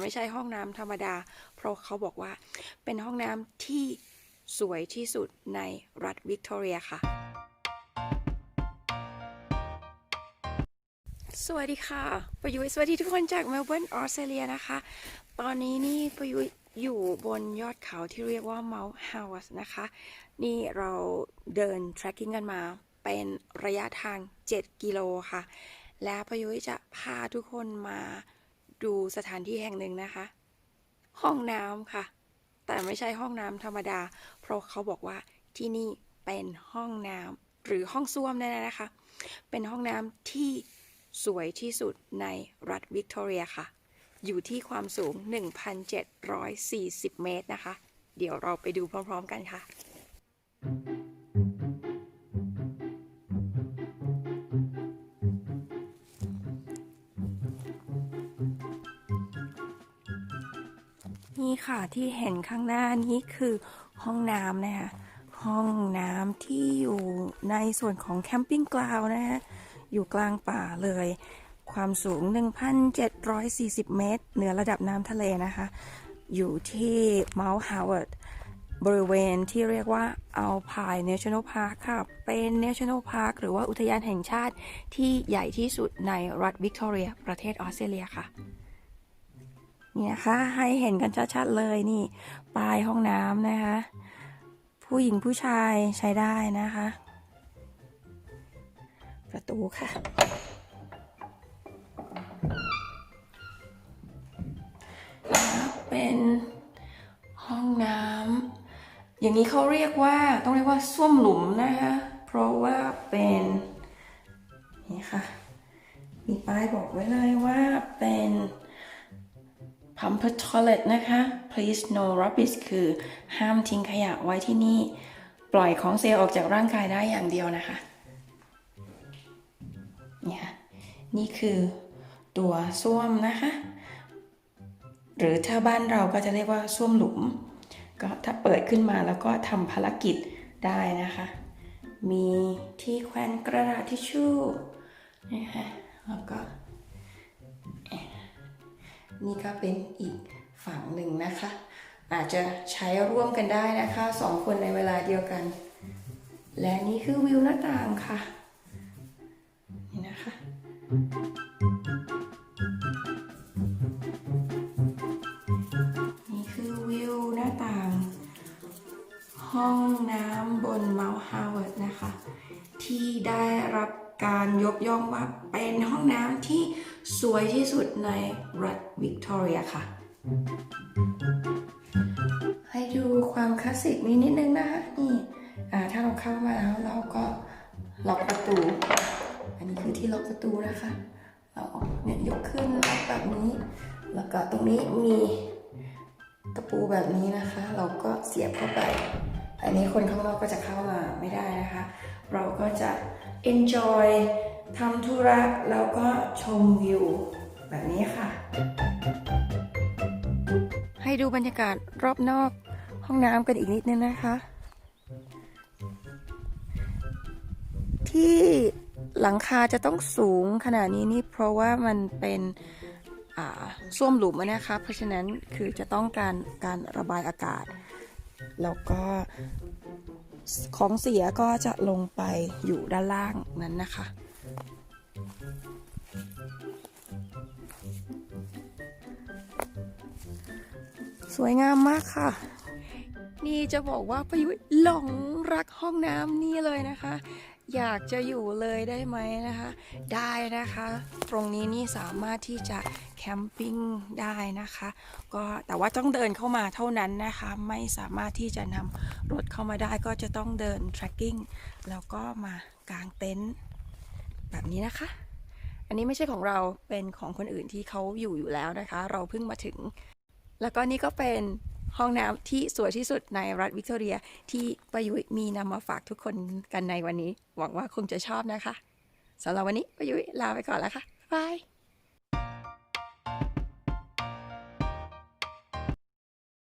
ไม่ใช่ห้องน้ำธรรมดา เพราะเขาบอกว่าเป็นห้องน้ำที่สวยที่สุดในรัฐวิกตอเรียค่ะ สวัสดีค่ะประยุทธ์สวัสดีทุกคนจากเมลเบิร์นออสเตรเลียนะคะ ตอนนี้นี่ประยุทธ์อยู่บนยอดเขาที่เรียกว่า Mount Howard นะคะ นี่เราเดิน trekking กันมา เป็นระยะทาง 7 กิโลค่ะ และประยุทธ์จะพาทุกคนมา ดูสถานที่แห่งหนึ่งนะคะ ห้องน้ำค่ะ แต่ไม่ใช่ห้องน้ำธรรมดา เพราะเขาบอกว่าที่นี่เป็นห้องน้ำหรือห้องส้วมนั่นะนะคะ เป็นห้องน้ำที่สวยที่สุดในรัฐวิกตอเรียค่ะ อยู่ที่ความสูง 1,740 เมตรนะคะ เดี๋ยวเราไปดูพร้อม ๆ กันค่ะ นี่ค่ะที่เห็นข้างหน้านี้คือห้องน้ำนะคะห้องน้ำที่อยู่ในส่วนของแคมปิ้งกราวนะฮะอยู่กลางป่าเลย ความสูง 1,740 เมตร เหนือระดับน้ำทะเลนะคะ อยู่ที่ Mount Howard บริเวณที่เรียกว่า Alpine National Park ค่ะ เป็น National Park หรือว่าอุทยานแห่งชาติที่ใหญ่ที่สุดในรัฐวิกตอเรีย ประเทศออสเตรเลียค่ะ นี่นะคะให้เห็นกันชัดๆเลยนี่ปลายห้องน้ำนะคะ ผู้หญิงผู้ชายใช้ได้นะคะ ประตูค่ะ เป็นห้องน้ำอย่างนี้เขาเรียกว่าต้องเรียกว่าส้วมหลุมนะคะ เพราะว่าเป็นนี่ค่ะ มีป้ายบอกไว้เลยว่าเป็น Pumper Toilet นะคะ Please no rubbish คือห้ามทิ้งขยะไว้ที่นี่ ปล่อยของเสียออกจากร่างกายได้อย่างเดียวนะคะนี่ค่ะนี่คือตัวส้วมนะคะ หรือถ้าบ้านเราก็จะเรียกว่าส้วมหลุม ก็ถ้าเปิดขึ้นมาแล้วก็ทำภารกิจได้นะคะ มีที่แขวนกระดาษทิชชู่นะคะแล้วก็ นี่ก็เป็นอีกฝั่งหนึ่งนะคะ อาจจะใช้ร่วมกันได้นะคะสองคนในเวลาเดียวกัน และนี่คือวิวหน้าต่างค่ะ นี่นะคะนี่คือวิวหน้าต่างห้องน้ำบนเมาท์ฮาวเวิร์ดนะคะ ที่ได้รับ การยกย่องว่าเป็นห้องน้ำที่สวยที่สุดในรัฐวิกตอเรียค่ะ ให้ดูความคลาสสิกนี้นิดนึงนะคะนี่ถ้าเราเข้ามาแล้วเราก็ล็อกประตู อันนี้คือที่ล็อกประตูนะคะ เราเนี่ยยกขึ้นล็อกแบบนี้ แล้วก็ตรงนี้มีตะปูแบบนี้นะคะ เราก็เสียบเข้าไป อันนี้คนข้างนอกก็จะเข้ามาไม่ได้นะคะ เราก็จะ enjoy ทำธุระแล้วก็ชมวิวแบบนี้ค่ะ ให้ดูบรรยากาศรอบนอกห้องน้ำกันอีกนิดนึงนะคะ ที่หลังคาจะต้องสูงขนาดนี้นี่เพราะว่ามันเป็นส้วมหลุมนะคะ เพราะฉะนั้นคือจะต้องการการระบายอากาศ แล้วก็ของเสียก็จะลงไปอยู่ด้านล่างนั้นนะคะ สวยงามมากค่ะ นี่จะบอกว่าพายุหลงรักห้องน้ำนี่เลยนะคะ อยากจะอยู่เลยได้ไหมนะคะ ได้นะคะ ตรงนี้นี่สามารถที่จะแคมปิ้งได้นะคะ ก็แต่ว่าต้องเดินเข้ามาเท่านั้นนะคะ ไม่สามารถที่จะนำรถเข้ามาได้ก็จะต้องเดิน trekking แล้วก็มากางเต็นท์แบบนี้นะคะ อันนี้ไม่ใช่ของเราเป็นของคนอื่นที่เขาอยู่อยู่แล้วนะคะ เราเพิ่งมาถึง แล้วก็นี่ก็เป็น ห้องน้ำที่สวยที่สุดในรัฐวิกตอเรีย ที่ประยุทธ์มีนำมาฝากทุกคนกันในวันนี้ หวังว่าคงจะชอบนะคะสำหรับวันนี้ประยุทธ์ลาไปก่อนแล้วค่ะบ๊ายบาย